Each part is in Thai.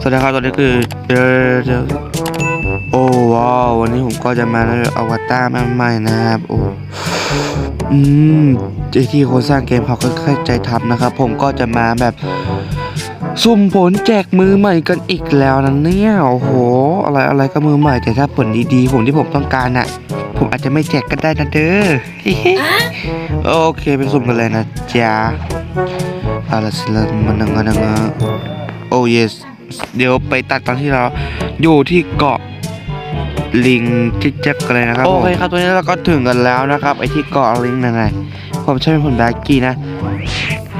สวัสดีครับตอนนี้คือเดเดโอ้ว้าววันนี้ผมก็จะมาในอวตารใหม่ๆนะครับโอ้อืมไอที่คนสร้างเกมเขาก็ค่อยใจทำนะครับ ผมก็จะมาแบบสุ่มผลแจกมือใหม่กันอีกแล้วนะเนี่ยโอ้โห อะไรอะไรก็มือใหม่แต่ถ้าผลดีๆ ผมที่ผมต้องการน่ะ ผมอาจจะไม่แจกก็ได้นะเด้อโอเคไปสุ่มกันเลยนะจ๊ะเอาละสิละมันนังนัง โอ้ยสเดี๋ยวไปตัดตอนที่เราอยู่ที่เกาะลิงจิ๊บเจ็บกันเลยนะครับโอเคครับตัวนี้เราก็ถึงกันแล้วนะครับไอที่เกาะลิงนั่นไงผมใช้เป็นผลแบกกี้นะ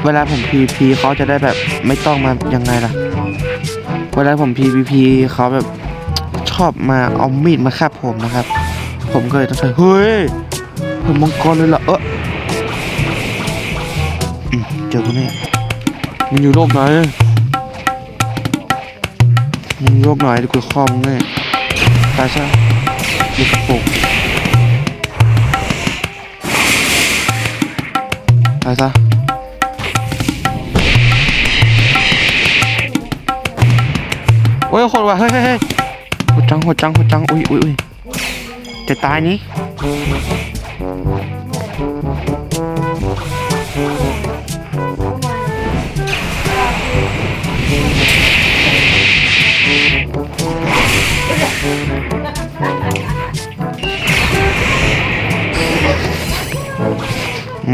เวลาผม PVP เขาจะได้แบบไม่ต้องมายังไงล่ะ เวลาผม PVP เขาแบบชอบมาเอามีดมาแคบผมนะครับ ผมก็เลยต้องใช้เฮ้ยผมมังกรเลยเหรอเอออืมเจอกูแน่มันอยู่โลกไหน มันอยู่โลกไหนดีกว่าคอมงแน่ตายซะลูกโป่งตายซะโอ้ยคนว่ะเฮ้ยเฮ้ยเฮ้ยโหจังโหดจังโหดจังอุ้ยอุ้ยอุ้ยจะตายนี้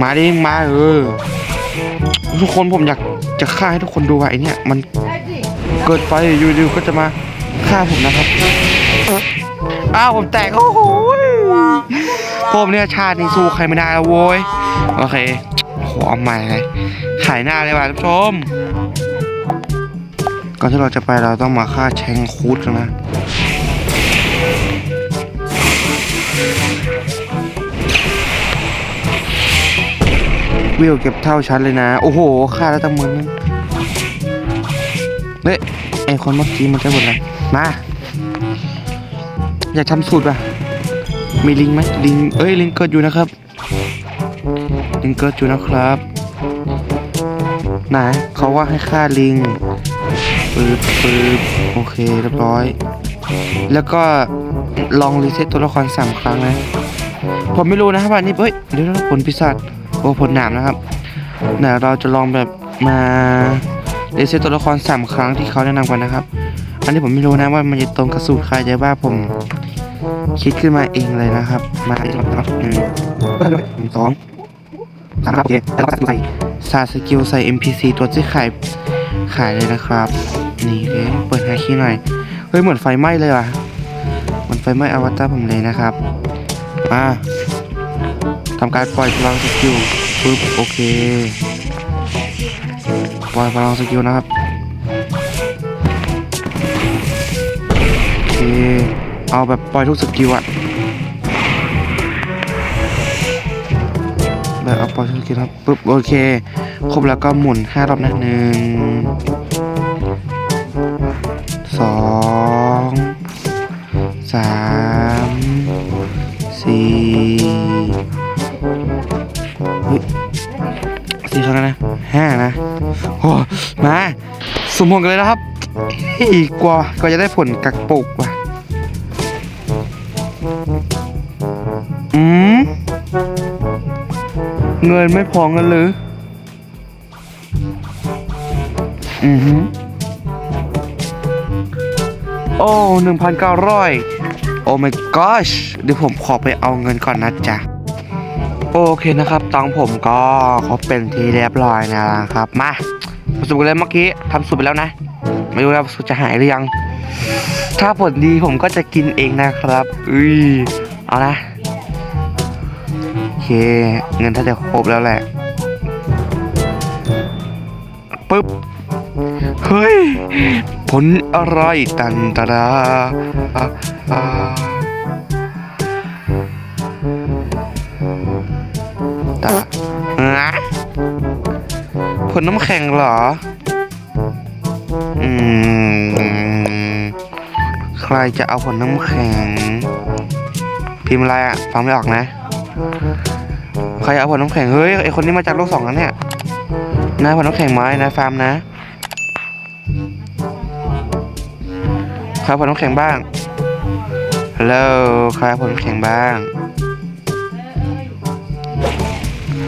มาดิมาเออทุกคนผมอยากจะฆ่าให้ทุกคนดูว่าไอเนี่ยมันเกิดไฟอยู่ดีก็จะมาฆ่าผมนะครับอ้าวผมแตกโอ้โหผมเนี่ยชาตินี้สู้ใครไม่ได้แล้วโว้ยโอเคโหเอาใหม่เลยขายหน้าเลยว่ะท่านผู้ชมก่อนที่เราจะไปเราต้องมาฆ่าแชงคูดกันนะ วิวเก็บเท่าชั้นเลยนะ โอ้โหฆ่าแล้วตั้งหมือนึงเฮ้ยไอคนเมื่อกี้มันจะหมดเลยมา อยากทำสูตรป่ะ มีลิงไหมลิงเอ้ยลิงเกิดอยู่นะครับ ลิงเกิดอยู่นะครับไหนเขาว่าให้ฆ่าลิงปึ๊บปึ๊บโอเคเรียบร้อย แล้วก็ลองรีเซ็ตตัวละครสามครั้งนะ ผมไม่รู้นะครับว่านี่เฮ้ยเดี๋ยวนะผลพิศาจ โอ้ผลหนามนะครับเดี๋ยวเราจะลองแบบมาเดซเซตตัวละครสามครั้งที่เขาแนะนำกันนะครับ อันนี้ผมไม่รู้นะว่ามันจะตรงกับสูตรใครแต่ว่าผมคิดขึ้นมาเองเลยนะครับ มาที่เราครับหนึ่งสองสามครับโอเคแล้วก็ใส่ศาสตร์สกิลใส่ NPC ตัวที่ขายขายเลยนะครับ นี่เลยเปิดไฮคีหน่อย เฮ้ยเหมือนไฟไหม้เลยว่ะ เหมือนไฟไหม้อวตารผมเลยนะครับ มา ทำการปล่อยพลังสกิลปึ๊บโอเคปล่อยพลังสกิลนะครับโอเคเอาแบบปล่อยทุกสกิลอะแบบเอาปล่อยทุกสกิลครับปุ๊บโอเคครบแล้วก็หมุนห้ารอบนะหนึ่ง สี่ครั้งแล้วนะห้านะโอ้มาสมพงกันเลยนะครับ อีกกว่ากว่าจะได้ผลกักปุกว่ะอืมเงินไม่พอเงินหรือ อือฮึโอ้หนึ่งพันเก้าร้อยโอ้ my gosh เดี๋ยวผมขอไปเอาเงินก่อนนะจ๊ะ โอเคนะครับตังผมก็ครบเป็นที่เรียบร้อยนะครับ มาผสมกันเลยเมื่อกี้ทำสูตรไปแล้วนะ ไม่รู้ว่าสูตรจะหายหรือยัง ถ้าผลดีผมก็จะกินเองนะครับอุ้ยเอานะโอเค เงินถ้าจะครบแล้วแหละปึ๊บเฮ้ย ผลอะไรตันตะดา อะอ่าตาอะผลน้ำแข็งเหรอ อืม ใครจะเอาผลน้ำแข็ง พิมพ์อะไรอะฟังไม่ออกนะ ใครเอาผลน้ำแข็ง เฮ้ยไอคนนี้มาจากโลกสองแล้วเนี่ยนายผลน้ำแข็งไหมนายฟาร์มนะใครผลน้ำแข็งบ้างฮัลโหลใครผลน้ำแข็งบ้าง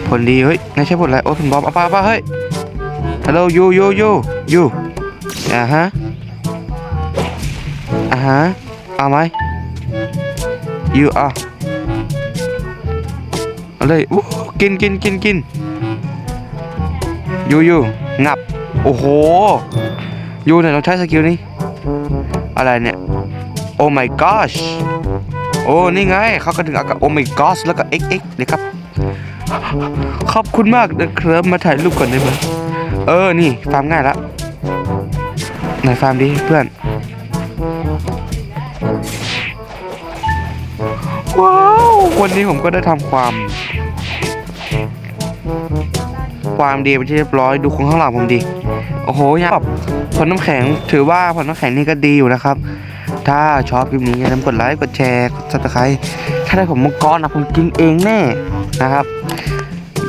ผลดีเฮ้ยไม่ใช่ผลอะไรโอ้ผลบอมเอาป่าป่ะเฮ้ยฮัลโหลยูยูยูยูอ่าฮะอ่าฮะเอาไหมยูอะอาเลยอู้กินกินกินกินยูยูงับโอ้โหยูเนี่ยเราใช้สกิลนี้อะไรเนี่ยโอ้ my gosh โอ้นี่ไงเขาก็ถึงอากับโอ้ my gosh แล้วก็ xx เลยครับ ขอบคุณมากนะครับมาถ่ายรูปก่อนได้ไหมเออ นี่ฟาร์มง่ายละไหนฟาร์มดิเพื่อน ว้าว วันนี้ผมก็ได้ทำความ ความดีไปที่เรียบร้อยดูของข้างหลังผมดีโอ้โหยับผลน้ำแข็งถือว่าผลน้ำแข็งนี่ก็ดีอยู่นะครับ ถ้าชอบคลิปนี้อย่าลืมกดไลค์ กดแชร์กดซับสไครต์ถ้าได้ผมมังกรนะผมกินเองแน่นะครับ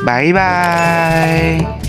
บายบาย